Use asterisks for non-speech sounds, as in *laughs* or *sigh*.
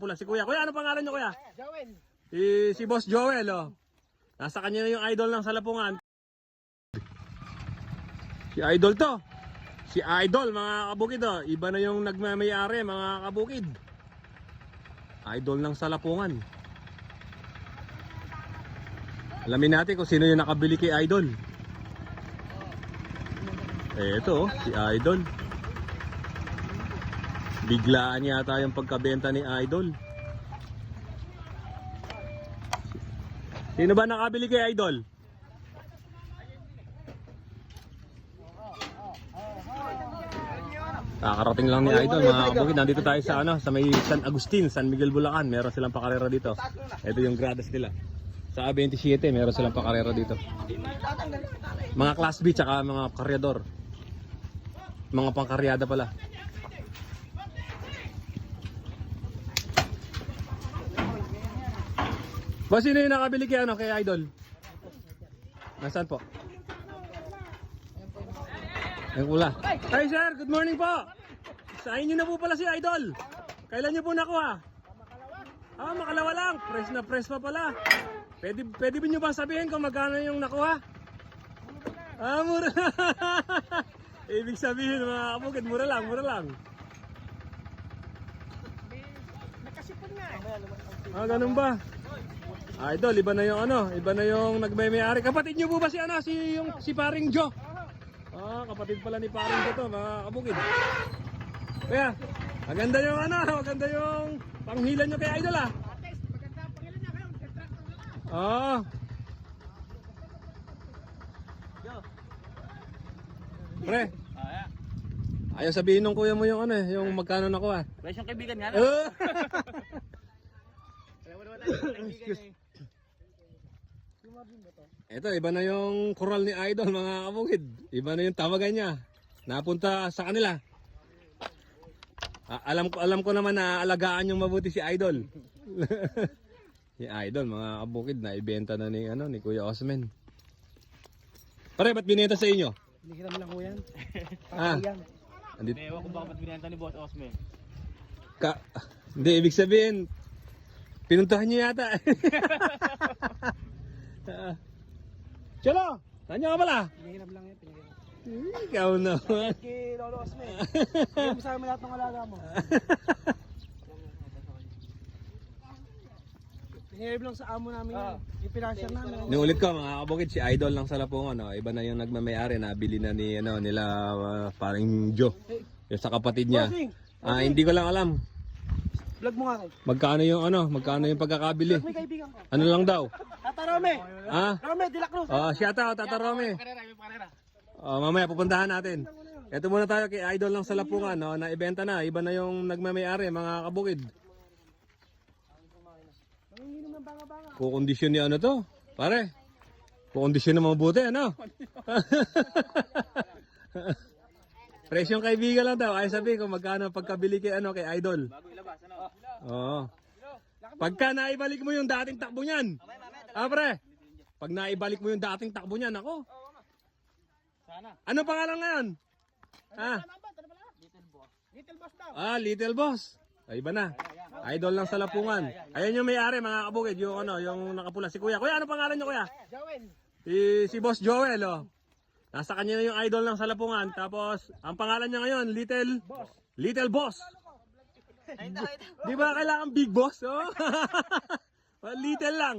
pula si Kuya. Kuya, ano pangalan niyo Kuya? Joel. Si, si Boss Joel, oh. Nasa kanya na yung idol ng salapungan. Si idol to. Si idol, mga kabukid, oh. Iba na yung nagmamayari, mga kabukid. Idol ng salapungan. Alamin natin kung sino yung nakabili kay idol. Eh, ito, oh, si idol. Biglaan yata yung pagkabenta ni idol. Sino ba nakabili kay Idol? Kakarating lang ni Idol mga kabukid. Nandito tayo sa ano, sa may San Agustin, San Miguel Bulacan. Meron silang pakarera dito. Ito yung gradas nila. Sa A27, meron silang pakarera dito. Mga class B tsaka mga karyador. Mga pangkaryada pala. Boss, sino yung nakabili kay ano, kay Idol? Nasaan po? Yung pula. Hi sir, good morning po. Sa inyo na po pala si Idol. Kailan niyo po nakuha? Ah, makalawa lang. Press na press pa pala. Pwede, pwede ba niyo ba sabihin kung magkano yung nakuha? Ah, mura. *laughs* Ibig sabihin mga kabukid, mura lang, mura lang. Ah, ganun ba? Idol, iba na yung ano, iba na yung nagmay-may-ari. Kapatid niyo po ba si ano, si yung si Paring Joe? Ah, kapatid pala ni Paring Joe to, mga kabukid. Kaya, maganda yung ano, maganda yung panghilan niyo kay Idol ah. Na. Oo. Pre, ayaw sabihin nung kuya mo yung ano eh, yung magkano nakuha. Wala siyang kaibigan nga. Alam mo naman tayo, kaibigan eh. Ito, iba na yung coral ni Idol mga kabukid. Iba na yung tawagan niya. Napunta sa kanila. Ah, alam ko alam ko naman na alagaan yung mabuti si Idol. *laughs* si Idol mga kabukid na ibenta na ni ano ni Kuya Osman. Pare, ba't binenta sa inyo? Hinihiram lang ko yan. *laughs* Ah, Yan. andito. Ewan ko baka ba't binenta ni Boss Osme. Ka, hindi, ibig sabihin, pinuntahan niyo yata. *laughs* Ah. Chalo, nanyo ka pala? Hinihiram lang yan. Pinihiram. Ikaw naman. Kay Lolo Osme. *laughs* Hindi mo sa amin lahat ng alaga mo. Hinihiram lang sa amo namin yan. Yung financial namin. Nung ulit ko mga kabukid, si Idol lang sa Lapungan, no? iba na yung nagmamayari, nabili na ni ano, nila uh, parang Joe, yung sa kapatid niya. Ah, hindi ko lang alam vlog mo nga kayo. magkano yung ano, magkano yung pagkakabili. May kaibigan ko. Ano lang daw? Tata Rome. Ah, Rome, De La Cruz. oh, shout out, Tata Rome. Oh, mamaya pupuntahan natin. Ito muna tayo kay Idol lang sa Lapungan, no? na ibenta na. Iba na yung nagmamayari, mga kabukid. Ng. Kukondisyon ni ano to? Pare, kukondisyon na mabuti, ano? *laughs* Presyong kaibigan lang daw. Ay sabi kung magkano pagkabili kay ano kay Idol. Bago ilabas, ano? Oo. Pagka naibalik mo yung dating takbo niyan. Ah, pre. Pag naibalik mo yung dating takbo niyan, ako. Sana. Ano pangalan ngayon? Ah, Little boss. Little boss daw. ah, Little Boss. Ay, iba na. Idol lang sa lapungan. Ayan yung may-ari, mga kabukid. Yung ano, yung nakapula. Si Kuya. Kuya, ano pangalan niyo, Kuya? Joel. Si, si Boss Joel, oh. Nasa kanya na yung idol ng salapungan. Tapos, ang pangalan niya ngayon, Little Boss. Little Boss. Di ba kailangan Big Boss? Oh? *laughs* little lang.